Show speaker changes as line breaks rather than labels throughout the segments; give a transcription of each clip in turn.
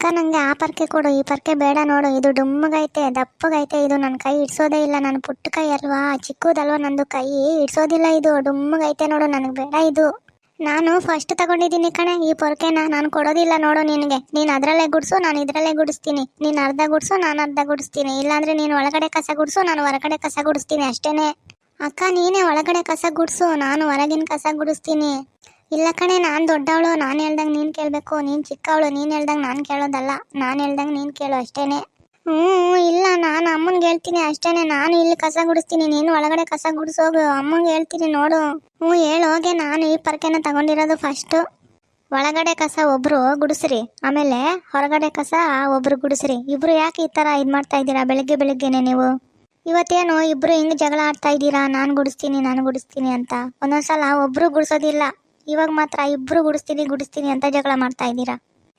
ಅಕ್ಕ ನಂಗೆ ಆ ಪರ್ಕೆ ಕೊಡು, ಈ ಪರ್ಕೆ ಬೇಡ ನೋಡು. ಇದು ಡುಮ್ಮಗೈತೆ, ದಪ್ಪಗೈತೆ. ಇದು ನನ್ನ ಕೈ ಇಡ್ಸೋದೇ ಇಲ್ಲ. ನನ್ನ ಪುಟ್ಟ ಕೈ ಅಲ್ವಾ? ಚಿಕ್ಕದಲ್ವಾ ನಂದು ಕೈ? ಇಡ್ಸೋದಿಲ್ಲ ಇದು. ಡುಮ್ಮಗೈತೆ ನೋಡು, ನನಗೆ ಬೇಡ ಇದು. ನಾನು ಫಸ್ಟ್ ತಗೊಂಡಿದ್ದೀನಿ ಕಣೆ. ಈ ಪೊರ್ಕೆನ ನಾನು ಕೊಡೋದಿಲ್ಲ ನೋಡು ನಿನಗೆ. ನೀನು ಅದರಲ್ಲೇ ಗುಡಿಸು, ನಾನು ಇದರಲ್ಲೇ ಗುಡಿಸ್ತೀನಿ. ನೀನು ಅರ್ಧ ಗುಡ್ಸು, ನಾನು ಅರ್ಧ ಗುಡಿಸ್ತೀನಿ. ಇಲ್ಲಾಂದ್ರೆ ನೀನು ಒಳಗಡೆ ಕಸ ಗುಡಿಸು, ನಾನು ಹೊರಗಡೆ ಕಸ ಗುಡಿಸ್ತೀನಿ ಅಷ್ಟೇನೆ. ಅಕ್ಕ, ನೀನೇ ಒಳಗಡೆ ಕಸ ಗುಡಿಸು, ನಾನು ಹೊರಗಿನ ಕಸ ಗುಡಿಸ್ತೀನಿ. ಇಲ್ಲ ಕಣೆ, ನಾನು ದೊಡ್ಡವಳು, ನಾನು ಹೇಳ್ದಂಗೆ ನೀನು ಕೇಳಬೇಕು. ನೀನು ಚಿಕ್ಕವಳು, ನೀನು ಹೇಳ್ದಂಗೆ ನಾನು ಕೇಳೋದಲ್ಲ. ನಾನು ಹೇಳ್ದಂಗೆ ನೀನು ಕೇಳು ಅಷ್ಟೇನೆ. ಹ್ಞೂ ಇಲ್ಲ, ನಾನು ಅಮ್ಮನಿಗೆ ಹೇಳ್ತೀನಿ ಅಷ್ಟೇನೆ. ನಾನು ಇಲ್ಲಿ ಕಸ ಗುಡಿಸ್ತೀನಿ, ನೀನು ಒಳಗಡೆ ಕಸ ಗುಡಿಸೋಗು ಅಮ್ಮಂಗೆ ಹೇಳ್ತೀನಿ ನೋಡು. ಹ್ಞೂ ಹೇಳೋಗೆ ನಾನು ಈ ಪರ್ಕೆನ ತಗೊಂಡಿರೋದು ಫಸ್ಟು ಒಳಗಡೆ ಕಸ ಒಬ್ರು ಗುಡಿಸ್ರಿ. ಆಮೇಲೆ ಹೊರಗಡೆ ಕಸ ಒಬ್ರು ಗುಡಿಸ್ರಿ. ಇಬ್ರು ಯಾಕೆ ಈ ಥರ ಇದು ಮಾಡ್ತಾ ಇದ್ದೀರಾ? ಬೆಳಗ್ಗೆ ಬೆಳಿಗ್ಗೆನೆ ನೀವು. ಇವತ್ತೇನು ಇಬ್ರು ಹಿಂಗೆ ಜಗಳ ಆಡ್ತಾ ಇದ್ದೀರಾ? ನಾನು ಗುಡಿಸ್ತೀನಿ ನಾನು ಗುಡಿಸ್ತೀನಿ ಅಂತ. ಒಂದೊಂದ್ಸಲ ಒಬ್ರು ಗುಡಿಸೋದಿಲ್ಲ. ಇವಾಗ ಮಾತ್ರ ಇಬ್ರು ಗುಡಿಸ್ತೀನಿ ಗುಡಿಸ್ತೀನಿ ಅಂತ ಜಗಳ ಮಾಡ್ತಾ ಇದ್ದೀರಾ?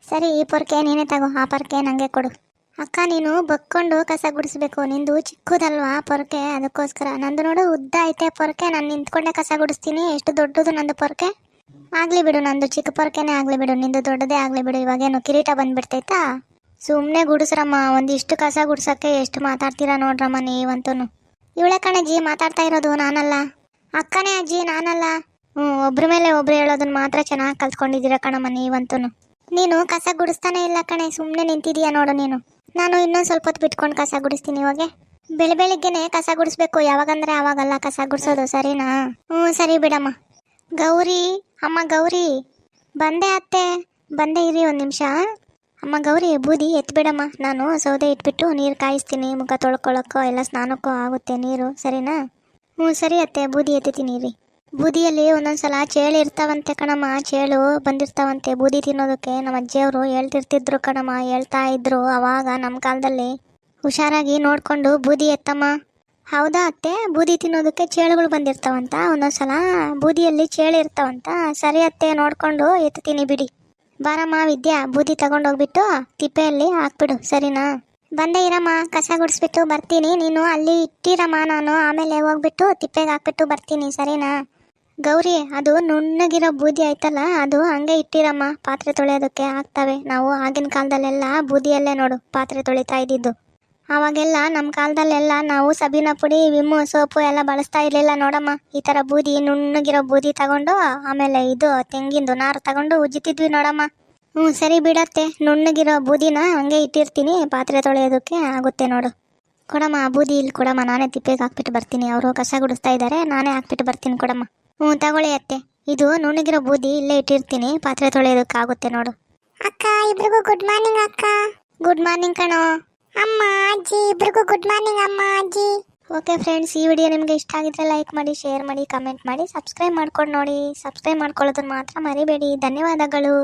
ಸರಿ, ಈ ಪೊರ್ಕೆ ನೀನೇ ತಗೋ, ಆ ಪೊರ್ಕೆ ನನಗೆ ಕೊಡು. ಅಕ್ಕ, ನೀನು ಬಕ್ಕೊಂಡು ಕಸ ಗುಡಿಸ್ಬೇಕು. ನಿಂದು ಚಿಕ್ಕದಲ್ವಾ ಪೊರ್ಕೆ? ಅದಕ್ಕೋಸ್ಕರ. ನಂದು ನೋಡು, ಉದ್ದ ಐತೆ ಪೊರ್ಕೆ. ನಾನು ನಿಂತ್ಕೊಂಡೆ ಕಸ ಗುಡಿಸ್ತೀನಿ. ಎಷ್ಟು ದೊಡ್ಡದು ನಂದು ಪೊರ್ಕೆ? ಆಗಲಿ ಬಿಡು, ನಂದು ಚಿಕ್ಕ ಪೊರ್ಕೆನೇ ಆಗಲಿ ಬಿಡು. ನಿಂದು ದೊಡ್ಡದೇ ಆಗಲಿ ಬಿಡು. ಇವಾಗೇನು ಕಿರೀಟ ಬಂದ್ಬಿಡ್ತೈತಾ? ಸುಮ್ಮನೆ ಗುಡಿಸ್ರಮ್ಮ, ಒಂದಿಷ್ಟು ಕಸ ಗುಡ್ಸಕ್ಕೆ ಎಷ್ಟು ಮಾತಾಡ್ತೀರಾ ನೋಡ್ರಮ್ಮ ನೀವಂತೂ ಇವಳೆ ಕಣಜ್ಜಿ ಮಾತಾಡ್ತಾ ಇರೋದು ನಾನಲ್ಲ. ಅಕ್ಕನೇ ಅಜ್ಜಿ, ನಾನಲ್ಲ. ಒಬ್ರ ಮೇಲೆ ಒಬ್ರು ಹೇಳೋದನ್ನ ಮಾತ್ರ ಚೆನ್ನಾಗಿ ಕಲ್ತ್ಕೊಂಡಿದ್ದೀರ ಕಣಮ್ಮ ನೀವಂತೂ ನೀನು ಕಸ ಗುಡಿಸ್ತಾನೆ ಇಲ್ಲ ಕಣೆ ಸುಮ್ಮನೆ ನಿಂತಿದೀಯ ನೋಡು ನೀನು. ನಾನು ಇನ್ನೊಂದು ಸ್ವಲ್ಪ ಹೊತ್ತು ಬಿಟ್ಕೊಂಡು ಕಸ ಗುಡಿಸ್ತೀನಿ ಇವಾಗೆ ಬೆಳೆ ಬೆಳಿಗ್ಗೆನೆ ಕಸ ಗುಡಿಸ್ಬೇಕು, ಯಾವಾಗಂದ್ರೆ ಆವಾಗಲ್ಲ ಕಸ ಗುಡಿಸೋದು, ಸರಿನಾ? ಹ್ಞೂ ಸರಿ ಬಿಡಮ್ಮ. ಗೌರಿ, ಅಮ್ಮ ಗೌರಿ. ಬಂದೆ ಅತ್ತೆ, ಬಂದೆ ಇರಿ ಒಂದು ನಿಮಿಷ. ಅಮ್ಮ ಗೌರಿ, ಬೂದಿ ಎತ್ಬಿಡಮ್ಮ ನಾನು ಸೌದೆ ಇಟ್ಬಿಟ್ಟು ನೀರು ಕಾಯಿಸ್ತೀನಿ, ಮುಖ ತೊಳ್ಕೊಳ್ಳೋಕ್ಕೋ ಎಲ್ಲ ಸ್ನಾನಕ್ಕೋ ಆಗುತ್ತೆ ನೀರು, ಸರಿನಾ? ಹ್ಞೂ ಸರಿ ಅತ್ತೆ, ಬೂದಿ ಎತ್ತೀನಿ ರೀ ಬೂದಿಯಲ್ಲಿ ಒಂದೊಂದ್ಸಲ ಚೇಳು ಇರ್ತಾವಂತೆ ಕಣಮ್ಮ, ಚೇಳು ಬಂದಿರ್ತಾವಂತೆ. ಬೂದಿ ತಿನ್ನೋದಕ್ಕೆ ನಮ್ಮ ಅಜ್ಜಿಯವರು ಹೇಳ್ತಿರ್ತಿದ್ರು ಕಣಮ್ಮ, ಹೇಳ್ತಾ ಇದ್ರು ಅವಾಗ ನಮ್ಮ ಕಾಲದಲ್ಲಿ. ಹುಷಾರಾಗಿ ನೋಡ್ಕೊಂಡು ಬೂದಿ ಎತ್ತಮ್ಮ. ಹೌದಾ ಅತ್ತೆ? ಬೂದಿ ತಿನ್ನೋದಕ್ಕೆ ಚೇಳುಗಳು ಬಂದಿರ್ತಾವಂತ? ಒಂದೊಂದ್ಸಲ ಬೂದಿಯಲ್ಲಿ ಚೇಳು ಇರ್ತಾವಂತ? ಸರಿ ಅತ್ತೆ, ನೋಡ್ಕೊಂಡು ಎತ್ತೀನಿ ಬಿಡಿ. ಬಾರಮ್ಮ, ವಿದ್ಯಾ, ಬೂದಿ ತಗೊಂಡೋಗ್ಬಿಟ್ಟು ತಿಪ್ಪೆಯಲ್ಲಿ ಹಾಕ್ಬಿಡು, ಸರಿನಾ? ಬಂದೇ ಇರಮ್ಮ, ಕಸ ಗುಡಿಸ್ಬಿಟ್ಟು ಬರ್ತೀನಿ. ನೀನು ಅಲ್ಲಿ ಇಟ್ಟಿರಮ್ಮ ನಾನು. ಆಮೇಲೆ ಹೋಗ್ಬಿಟ್ಟು ತಿಪ್ಪೆಗೆ ಹಾಕ್ಬಿಟ್ಟು ಬರ್ತೀನಿ, ಸರಿನಾ? ಗೌರಿ, ಅದು ನುಣ್ಣಗಿರೋ ಬೂದಿ ಆಯ್ತಲ್ಲ, ಅದು ಹಂಗೆ ಇಟ್ಟಿರಮ್ಮ. ಪಾತ್ರೆ ತೊಳೆಯೋದಕ್ಕೆ ಆಗ್ತವೆ. ನಾವು ಆಗಿನ ಕಾಲದಲ್ಲೆಲ್ಲ ಬೂದಿಯಲ್ಲೇ ನೋಡು, ಪಾತ್ರೆ ತೊಳಿತಾ ಇದ್ದಿದ್ದು. ಅವಾಗೆಲ್ಲ ನಮ್ಮ ಕಾಲದಲ್ಲೆಲ್ಲ ನಾವು ಸಬೀನ ಪುಡಿ ವಿಮ್ಮು ಸೋಪು ಎಲ್ಲ ಬಳಸ್ತಾ ಇರಲಿಲ್ಲ ನೋಡಮ್ಮ. ಈ ಥರ ಬೂದಿ, ನುಣ್ಣಗಿರೋ ಬೂದಿ ತಗೊಂಡು, ಆಮೇಲೆ ಇದು ತೆಂಗಿಂದು ನಾರು ತಗೊಂಡು ಉಜ್ಜಿತಿದ್ವಿ ನೋಡಮ್ಮ. ಹ್ಞೂ, ಸರಿ ಬಿಡತ್ತೆ. ನುಣ್ಣಗಿರೋ ಬೂದಿನ ಹಂಗೆ ಇಟ್ಟಿರ್ತೀನಿ, ಪಾತ್ರೆ ತೊಳೆಯೋದಕ್ಕೆ ಆಗುತ್ತೆ ನೋಡು. ಕೊಡಮ್ಮ, ಆ ಬೂದಿ ಇಲ್ಲಿ ಕೊಡಮ್ಮ. ನಾನೇ ತಿಪ್ಪೆಗೆ ಹಾಕ್ಬಿಟ್ಟು ಬರ್ತೀನಿ. ಅವರು ಕಸ ಗುಡಿಸ್ತಾ ಇದ್ದಾರೆ, ನಾನೇ ಹಾಕ್ಬಿಟ್ಟು ಬರ್ತೀನಿ ಕೊಡಮ್ಮ. ಹ್ಞೂ ತಗೊಳ್ಳಿ ಅತ್ತೆ. ಇದು ನುಣ್ಣಗಿರೋ ಬೂದಿ ಇಲ್ಲೇ ಇಟ್ಟಿರ್ತೀನಿ. ಪಾತ್ರೆ ತೊಳೆಯೋದಕ್ಕಾಗುತ್ತೆ ನೋಡು. ಅಕ್ಕ ಇಬ್ರಿಗೂ ಗುಡ್ ಮಾರ್ನಿಂಗ್ ಅಕ್ಕ. ಗುಡ್ ಮಾರ್ನಿಂಗ್ ಕಣೋ. ಅಮ್ಮ ಅಜ್ಜಿ ಇಬ್ರಿಗೂ ಗುಡ್ ಮಾರ್ನಿಂಗ್ ಅಮ್ಮ ಅಜ್ಜಿ. ಓಕೆ ಫ್ರೆಂಡ್ಸ್ ಈ ವಿಡಿಯೋ ನಿಮಗೆ ಇಷ್ಟ ಆಗಿದ್ರೆ ಲೈಕ್ ಮಾಡಿ ಶೇರ್ ಮಾಡಿ ಕಮೆಂಟ್ ಮಾಡಿ ಸಬ್ಸ್ಕ್ರೈಬ್ ಮಾಡ್ಕೊಂಡು ನೋಡಿ. ಸಬ್ಸ್ಕ್ರೈಬ್ ಮಾಡ್ಕೊಳ್ಳೋದನ್ನ ಮಾತ್ರ ಮರಿಬೇಡಿ. ಧನ್ಯವಾದಗಳು.